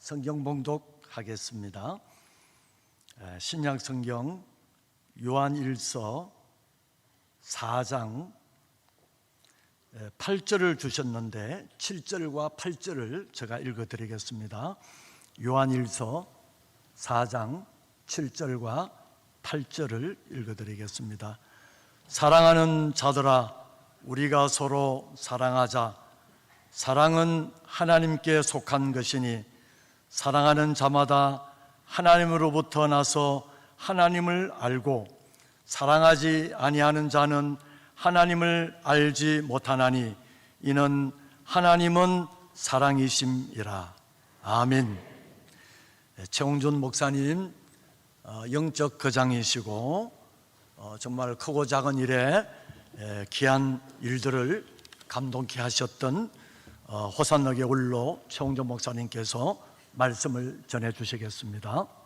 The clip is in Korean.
성경 봉독하겠습니다. 에, 신약 성경 요한 1서 4장 8절을 주셨는데 7절과 8절을 제가 읽어 드리겠습니다. 요한 1서 4장 7절과 8절을 읽어 드리겠습니다. 사랑하는 자들아 우리가 서로 사랑하자 사랑은 하나님께 속한 것이니 사랑하는 자마다 하나님으로부터 나서 하나님을 알고 사랑하지 아니하는 자는 하나님을 알지 못하나니 이는 하나님은 사랑이심이라. 아멘. 네, 최홍준 목사님 어, 영적 거장이시고 어, 정말 크고 작은 일에 에, 귀한 일들을 감동케 하셨던 어, 호산역의 울로 최홍준 목사님께서 말씀을 전해 주시겠습니다.